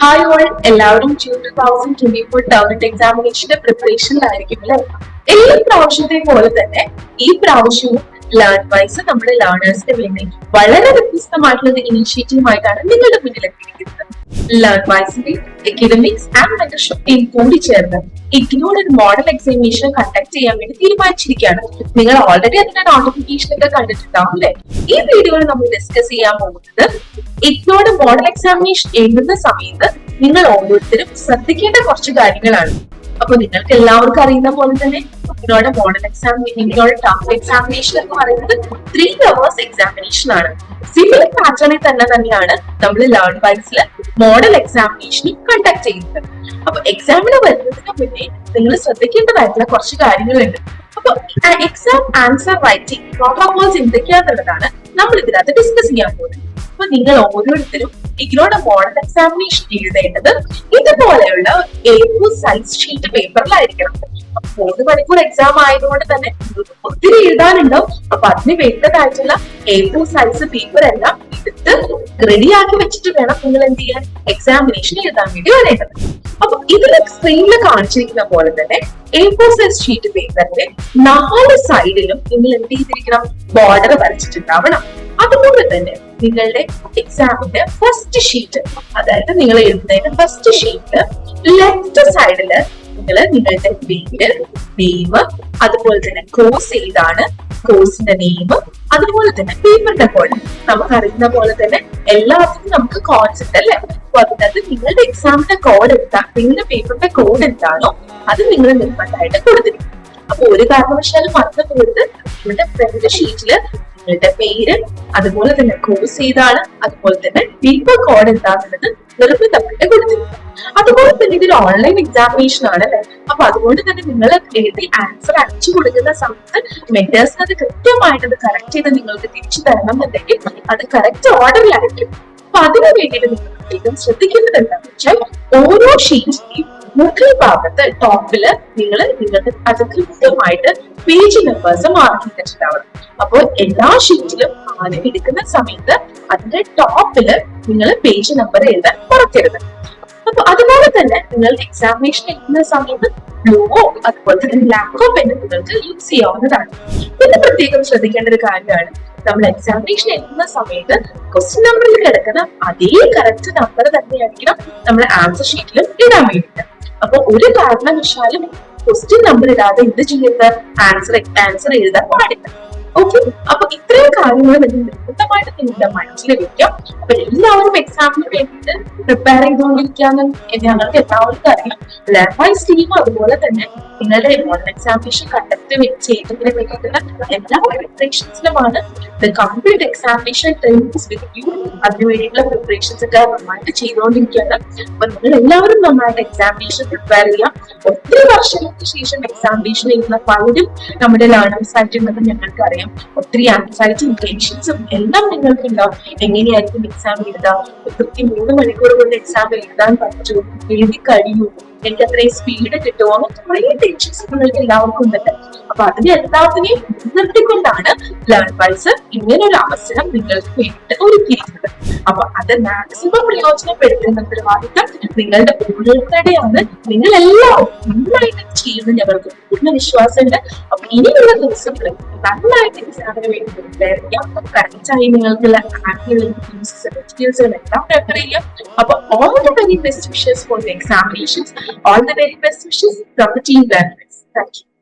Hi all എല്ലാവരും June two thousand twenty four term end എക്സാമിനേഷന്റെ പ്രിപ്പറേഷനിലായിരിക്കും അല്ലെ? എല്ലാ പ്രാവശ്യത്തെ പോലെ തന്നെ ഈ പ്രാവശ്യവും ലേൺ വൈസ് നമ്മുടെ ലേണേഴ്സിന് വേണ്ടി വളരെ വ്യത്യസ്തമായിട്ടുള്ള ഒരു ഇനീഷ്യേറ്റീവുമായിട്ടാണ് നിങ്ങളുടെ മുന്നിൽ എത്തിയിരിക്കുന്നത്. ലേൺ വൈസിന്റെ എക്കഡമിക്സ് ആൻഡ് മെന്റർഷിപ്പ് ടീം കൂടി ചേർന്ന് ഇഗ്നോട് ഒരു മോഡൽ എക്സാമിനേഷൻ കണ്ടക്ട് ചെയ്യാൻ വേണ്ടി തീരുമാനിച്ചിരിക്കുകയാണ്. നിങ്ങൾ ഓൾറെഡി അതിന്റെ നോട്ടിഫിക്കേഷൻ ഒക്കെ കണ്ടിട്ടുണ്ടാവും അല്ലെ? ഈ വീഡിയോയിൽ നമ്മൾ ഡിസ്കസ് ചെയ്യാൻ പോകുന്നത് ഇഗ്നോട് മോഡൽ എക്സാമിനേഷൻ എഴുതുന്ന സമയത്ത് നിങ്ങൾ ഓരോരുത്തരും ശ്രദ്ധിക്കേണ്ട കുറച്ച് കാര്യങ്ങളാണ്. അപ്പൊ നിങ്ങൾക്ക് എല്ലാവർക്കും അറിയുന്ന പോലെ തന്നെ ഇഗ്നോയുടെ മോഡൽ എക്സാമിനേഷൻ ഇഗ്നോയുടെ ടഫ് എക്സാമിനേഷൻ എന്ന് പറയുന്നത് ത്രീ അവേഴ്സ് എക്സാമിനേഷൻ ആണ്. സിവിൽ പാറ്റേണിൽ തന്നെ തന്നെയാണ് നമ്മൾ ലേൺ ബൈസിൽ മോഡൽ എക്സാമിനേഷൻ കണ്ടക്ട് ചെയ്യുന്നത്. അപ്പൊ എക്സാമിന് വരുന്നതിന് മുന്നേ നിങ്ങൾ ശ്രദ്ധിക്കേണ്ടതായിട്ടുള്ള കുറച്ച് കാര്യങ്ങളുണ്ട്. അപ്പൊ എക്സാം ആൻസർ റൈറ്റിംഗ് പ്രോട്ടോകോൾസ് എന്തൊക്കെയാന്നുള്ളതാണ് നമ്മൾ ഇതിനകത്ത് ഡിസ്കസ് ചെയ്യാൻ പോകുന്നത്. അപ്പൊ നിങ്ങൾ ഓരോരുത്തരും ഇഗ്നോയുടെ മോഡൽ എക്സാമിനേഷൻ എഴുതേണ്ടത് ഇതുപോലെയുള്ള എ സൈസ് ഷീറ്റ് പേപ്പറിലായിരിക്കണം മൂന്ന് മണിക്കൂർ എക്സാം ആയതുകൊണ്ട് തന്നെ ഒത്തിരി എഴുതാനുണ്ടാവും. അപ്പൊ അതിന് വേണ്ടതായിട്ടുള്ള എ സൈസ് പേപ്പർ എല്ലാം റെഡിയാക്കി വെച്ചിട്ട് വേണം നിങ്ങൾ എന്ത് ചെയ്യാൻ? എക്സാമിനേഷൻ എഴുതാൻ വേണ്ടി വരേണ്ടത്. അപ്പൊ ഇതിൽ സ്ക്രീനിൽ കാണിച്ചിരിക്കുന്ന പോലെ തന്നെ എ ഫോർ സൈസ് ഷീറ്റ് പേപ്പറിന്റെ നാല് സൈഡിലും നിങ്ങൾ എന്ത് ചെയ്തിരിക്കണം? ബോർഡർ വരച്ചിട്ടുണ്ടാവണം. അതുപോലെ തന്നെ നിങ്ങളുടെ എക്സാമിന്റെ ഫസ്റ്റ് ഷീറ്റ് അതായത് നിങ്ങൾ എഴുതുന്നതിന്റെ ഫസ്റ്റ് ഷീറ്റ് ലെഫ്റ്റ് സൈഡിൽ നിങ്ങൾ നിങ്ങളുടെ പേര് നെയിം അതുപോലെ തന്നെ കോഴ്സ് ഏതാണ്? കോഴ്സിന്റെ നെയിം അതുപോലെ തന്നെ പേപ്പറിന്റെ കോഡ് നമുക്ക് അറിയുന്ന പോലെ തന്നെ എല്ലാത്തിനും നമുക്ക് കോൺസെപ്റ്റ് അല്ലേ? അപ്പൊ അതിനകത്ത് നിങ്ങളുടെ എക്സാമിന്റെ കോഡ് എന്താ? നിങ്ങളുടെ പേപ്പറിന്റെ കോഡ് എന്താണോ അത് നിങ്ങൾ നിർബന്ധമായിട്ട് കൊടുത്തിരിക്കും. അപ്പൊ ഒരു കാരണവശാലും മറന്നു പോയിട്ട് നിങ്ങളുടെ ഫ്രണ്ട് ഷീറ്റിൽ നിങ്ങളുടെ പേര് അതുപോലെ തന്നെ കോഴ്സ് ഏതാണ് അതുപോലെ തന്നെ പേപ്പർ കോഡ് എന്താണെന്നത് നിർബന്ധമായിട്ട് കൊടുത്തിരിക്കും. അതുപോലെ തന്നെ ഇതൊരു ഓൺലൈൻ എക്സാമിനേഷൻ ആണ് അല്ലെ? അപ്പൊ അതുകൊണ്ട് തന്നെ നിങ്ങൾ എഴുതി ആൻസർ അയച്ചു കൊടുക്കുന്ന സമയത്ത് മെറ്റേഴ്സിന് അത് കൃത്യമായിട്ട് അത് കറക്റ്റ് ചെയ്ത് നിങ്ങൾക്ക് തിരിച്ചു തരണം എന്നുണ്ടെങ്കിൽ അത് കറക്റ്റ് ഓർഡറിലായിരിക്കും അപ്പൊ അതിനു വേണ്ടിയിട്ട് നിങ്ങൾ പ്രത്യേകം ശ്രദ്ധിക്കേണ്ടത് എന്താണെന്ന് വെച്ചാൽ ഓരോ ഷീറ്റിന്റെയും മുകൾ ഭാഗത്ത് ടോപ്പിൽ നിങ്ങൾ നിങ്ങൾക്ക് അത് കൃത്യമായിട്ട് പേജ് നമ്പേഴ്സ് മാർക്ക് ചെയ്തിട്ടുണ്ടാവണം. അപ്പോൾ എല്ലാ ഷീറ്റിലും ആദ്യം എടുക്കുന്ന സമയത്ത് അതിന്റെ ടോപ്പിൽ നിങ്ങൾ പേജ് നമ്പർ എഴുതാൻ മറക്കരുത്. അപ്പൊ അതുപോലെ തന്നെ നിങ്ങൾ എക്സാമിനേഷൻ എഴുതുന്ന സമയത്ത് ബ്ലൂവോ അതുപോലെ തന്നെ ബ്ലാക്കോ പെന്ന് നിങ്ങൾക്ക് യൂസ് ചെയ്യാവുന്നതാണ്. പിന്നെ പ്രത്യേകം ശ്രദ്ധിക്കേണ്ട ഒരു കാര്യമാണ് നമ്മൾ എക്സാമിനേഷൻ എഴുതുന്ന സമയത്ത് ക്വസ്റ്റ്യൻ നമ്പറിൽ കിടക്കുന്ന അതേ കറക്റ്റ് നമ്പർ തന്നെയായിരിക്കണം നമ്മൾ ആൻസർ ഷീറ്റിലും ഇടാൻ വേണ്ടിയിട്ട്. അപ്പൊ ഒരു കാരണവശാലും ക്വസ്റ്റ്യൻ നമ്പർ ഇടാതെ എന്ത് ചെയ്യരുത് ആൻസർ ആൻസർ എഴുതാൻ പാടില്ല. ഓക്കെ അപ്പൊ ഇത്രയും കാര്യങ്ങൾ നിങ്ങൾ നിർബന്ധമായിട്ട് നിങ്ങളുടെ മനസ്സിൽ വെക്കാം അപ്പൊ എല്ലാവരും എക്സാമിന് വേണ്ടിയിട്ട് പ്രിപ്പയർ ചെയ്തുകൊണ്ടിരിക്കാന്ന് ഞങ്ങൾക്ക് എല്ലാവർക്കും അറിയാം ലെവൈസ് ടീം അതുപോലെ തന്നെ നിങ്ങളുടെ മോഡൽ എക്സാമിനേഷൻ കണ്ടക്ട് ചെയ്തതിനെ വേണ്ടിയിട്ടുള്ള എല്ലാ പ്രിപ്പറേഷൻസിലുമാണ് the complete examination trainings with you അതിന് വേണ്ടിയിട്ടുള്ള പ്രിപ്പറേഷൻസ് ഒക്കെ നന്നായിട്ട് ചെയ്തുകൊണ്ടിരിക്കുകയാണ്. അപ്പൊ നിങ്ങൾ എല്ലാവരും നന്നായിട്ട് എക്സാമിനേഷൻ പ്രിപ്പയർ ചെയ്യാം ഒത്തിരി വർഷങ്ങൾക്ക് ശേഷം എക്സാമിനേഷൻ എഴുതുന്ന പലരും നമ്മുടെ ലേണേഴ്സ് ആയിട്ടുണ്ടെന്ന് ഞങ്ങൾക്ക് അറിയാം ഒത്തിരി ആൻസൈറ്റും ടെൻഷൻസും എല്ലാം നിങ്ങൾക്ക് ഉണ്ടാവും എങ്ങനെയായിരിക്കും എക്സാം എഴുതാം കൃത്യം മൂന്ന് മണിക്കൂർ കൊണ്ട് എക്സാം എഴുതാൻ പറ്റുമോ? എഴുതി കഴിയൂ എനിക്ക് അത്രയും സ്പീഡ് കിട്ടുമോ കുറേ ടെൻഷൻസ് നിങ്ങൾക്ക് എല്ലാവർക്കും ഉണ്ടല്ലോ അപ്പൊ അതിനെ എല്ലാത്തിനെയും നിർത്തിക്കൊണ്ടാണ് ലേൺ പൾസ് ഇങ്ങനെ ഒരു അവസരം നിങ്ങൾക്ക് വേണ്ടിയിട്ട് ഒരുക്കിയിരിക്കുന്നത്. അപ്പൊ അത് മാക്സിമം പ്രയോജനപ്പെടുത്തുന്ന ഉത്തരവാദിത്തം നിങ്ങളുടെ ഓരോരുത്തരുടെയാണ് നിങ്ങൾ എല്ലാവരും നന്നായിട്ട് ചെയ്യുന്ന ഞങ്ങൾക്ക് പൂർണ വിശ്വാസമുണ്ട് അപ്പൊ ഇനിയുള്ള ദിവസങ്ങളിൽ നന്നായിട്ട് എക്സാമിന് വേണ്ടി പ്രിപ്പയർ ചെയ്യാം കറക്റ്റായി നിങ്ങൾക്കുള്ള മെറ്റീരിയൽസുകൾ എല്ലാം പ്രിപ്പയർ ചെയ്യാം അപ്പൊ all the very best wishes for the examinations all the very best wishes from the team graduates. Thank you.